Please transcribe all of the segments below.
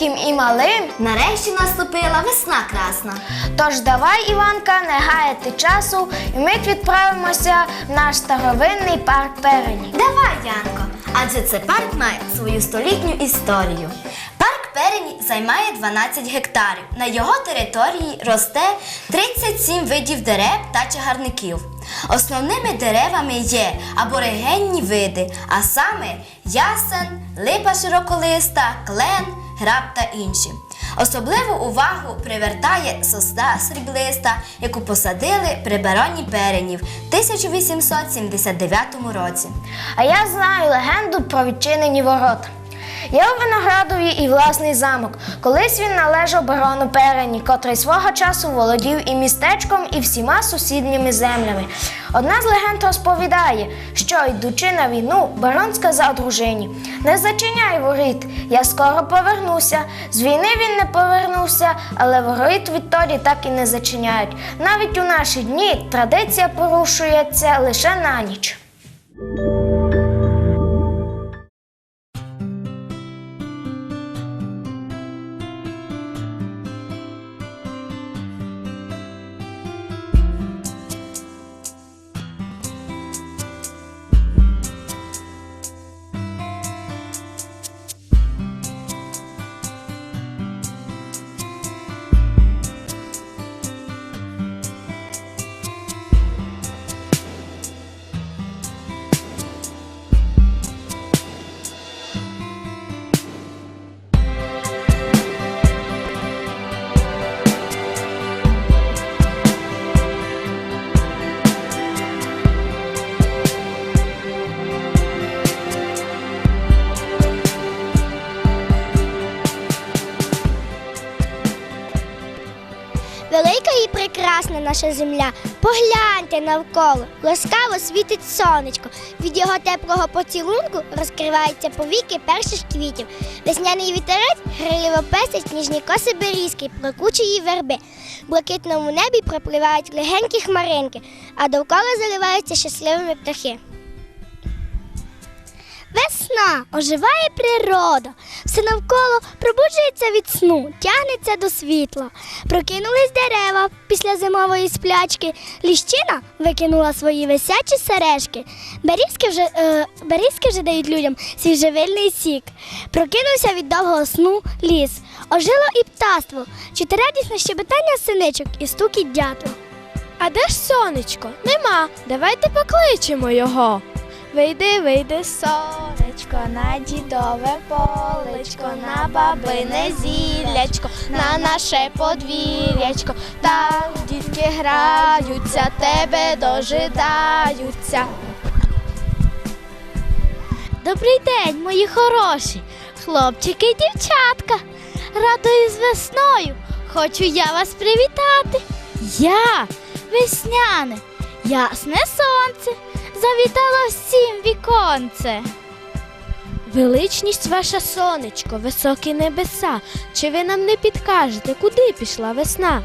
великим і малим. Нарешті наступила весна красна. Тож давай, Іванка, не гаяти часу, і ми відправимося в наш старовинний парк Перені. Давай, Янко, адже це парк має свою столітню історію. Парк Перені займає 12 гектарів. На його території росте 37 видів дерев та чагарників. Основними деревами є аборигенні види, а саме ясен, липа широколиста, клен, граб та інші. Особливу увагу привертає сосна сріблиста, яку посадили при бароні Перенів в 1879 році. А я знаю легенду про відчинені ворота. Є у Виноградові і власний замок. Колись він належав барону Перені, котрий свого часу володів і містечком, і всіма сусідніми землями. Одна з легенд розповідає, що, йдучи на війну, барон сказав дружині: Не зачиняй воріт, я скоро повернуся. З війни він не повернувся, але воріт відтоді так і не зачиняють. Навіть у наші дні традиція порушується лише на ніч. Наша земля. Погляньте навколо, ласкаво світить сонечко. Від його теплого поцілунку розкриваються повіки перших квітів. Весняний вітерець гриливо пестить ніжні коси берізки, прокучої верби. В блакитному небі пропливають легенькі хмаринки, а довкола заливаються щасливими птахи. Оживає природа, все навколо пробуджується від сну, тягнеться до світла. Прокинулись дерева після зимової сплячки. Ліщина викинула свої висячі сережки. Берізки вже, е, берізки вже дають людям свіжевильний сік. Прокинувся від довгого сну ліс. Ожило і птаство, чути радісне щебетання синичок і стукіт дятла. А де ж сонечко? Нема. Давайте покличемо його. Вийди, вийди, сонечко, на дідове полечко, на бабине зіллячко, на наше подвір'ячко. Так дітки граються, тебе дожидаються. Добрий день, мої хороші, хлопчики і дівчатка. Радою з весною. Хочу я вас привітати. Я, весняне, ясне сонце, завітало всім віконце. Величність ваша сонечко, високі небеса. Чи ви нам не підкажете, куди пішла весна?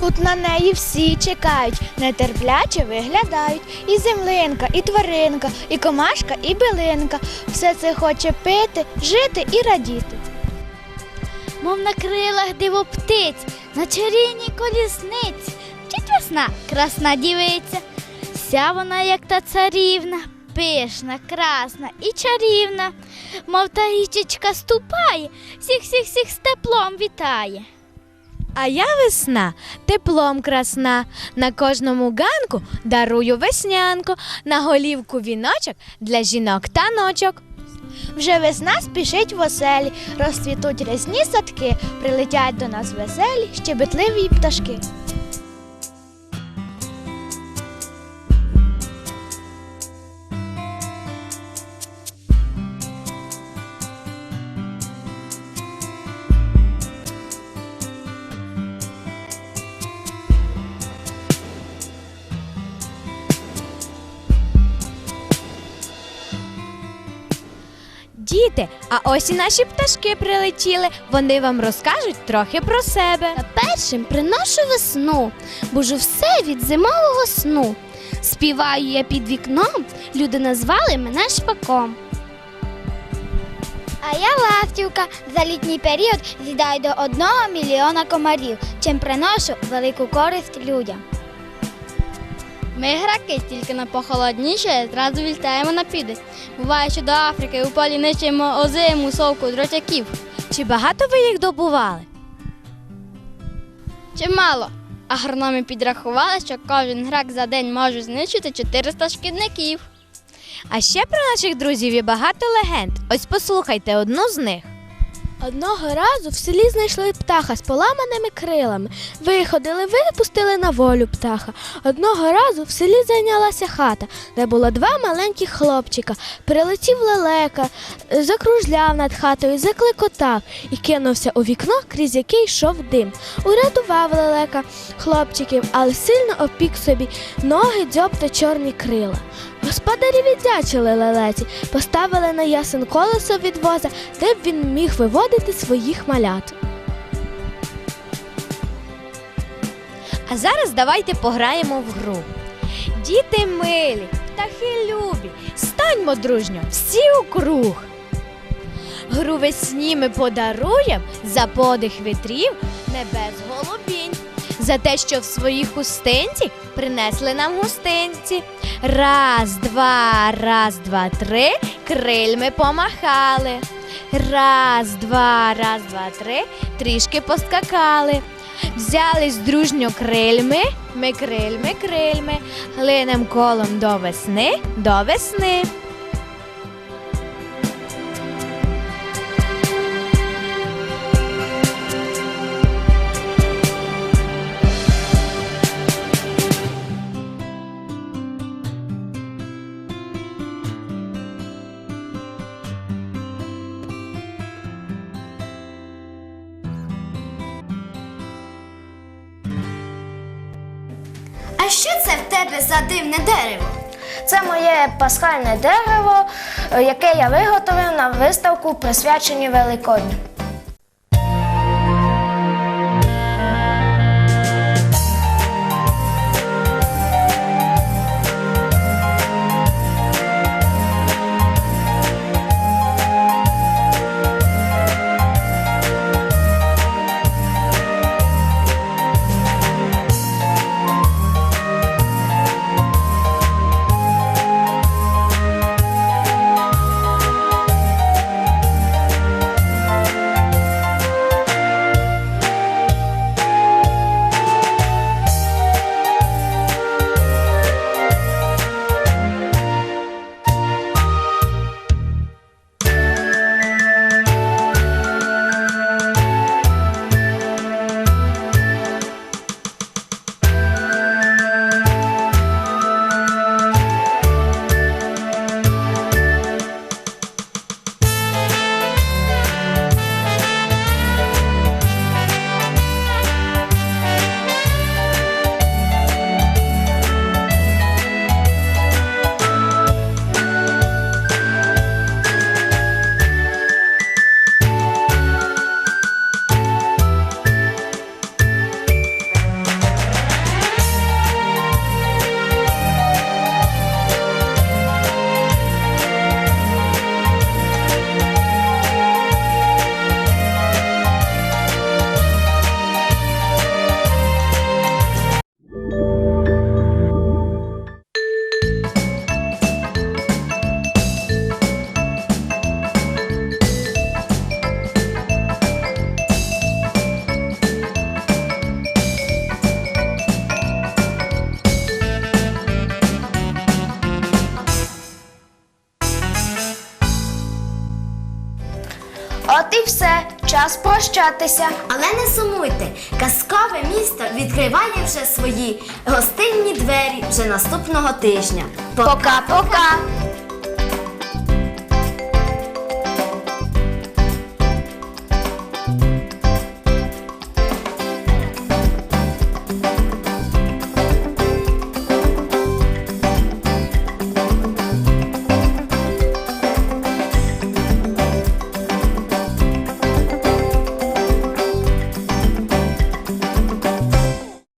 Тут на неї всі чекають, нетерпляче виглядають. І землинка, і тваринка, і комашка, і билинка. Все це хоче пити, жити і радіти. Мов на крилах диво птиць, на чарівній колісниці. Вчить весна, красна дівиця. Вся вона, як та царівна, пишна, красна і чарівна. Мов та річечка ступає, всіх всіх всіх з теплом вітає. А я весна, теплом красна. На кожному ганку дарую веснянку, на голівку віночок для жінок та ночок. Вже весна спішить в оселі, розцвітуть рясні садки, прилетять до нас веселі, щебетливі пташки. Діти, а ось і наші пташки прилетіли. Вони вам розкажуть трохи про себе. Та першим приношу весну, бужу все від зимового сну. Співаю я під вікном, люди назвали мене шпаком. А я ластівка. За літній період з'їдаю до одного мільйона комарів, чим приношу велику користь людям. Ми граки тільки на похолодніше, зразу вільтаємо на південь. Буває, що до Африки у полі нищимо озиму, совку, дротяків. Чи багато ви їх добували? Чимало. Агрономи підрахували, що кожен грак за день може знищити 400 шкідників. А ще про наших друзів є багато легенд. Ось послухайте одну з них. Одного разу в селі знайшли птаха з поламаними крилами. Виходили, випустили на волю птаха. Одного разу в селі зайнялася хата, де було два маленьких хлопчика. Прилетів лелека, закружляв над хатою, закликотав і кинувся у вікно, крізь яке йшов дим. Урятував лелека хлопчиків, але сильно опік собі ноги, дзьоб та чорні крила. Господарі віддячили лелеці, поставили на ясен колесо від воза, де б він міг виводити своїх малят. А зараз давайте пограємо в гру. Діти милі, птахи любі, станьмо дружньо, всі у круг. Гру весні ми подаруєм за подих вітрів небес голубінь, за те, що в своїй хустинці принесли нам густинці. Раз, два, раз, два, три, крильми помахали. Раз, два, раз, два, три, трішки поскакали. Взялись дружньо крильми, ми крильми, крильми, глинем колом до весни, до весни. Що це в тебе за дивне дерево? Це моє пасхальне дерево, е, яке я виготовив на виставку, присвяченій Великодню. От і все, час прощатися. Але не сумуйте, казкове місто відкриває вже свої гостинні двері вже наступного тижня. Пока-пока!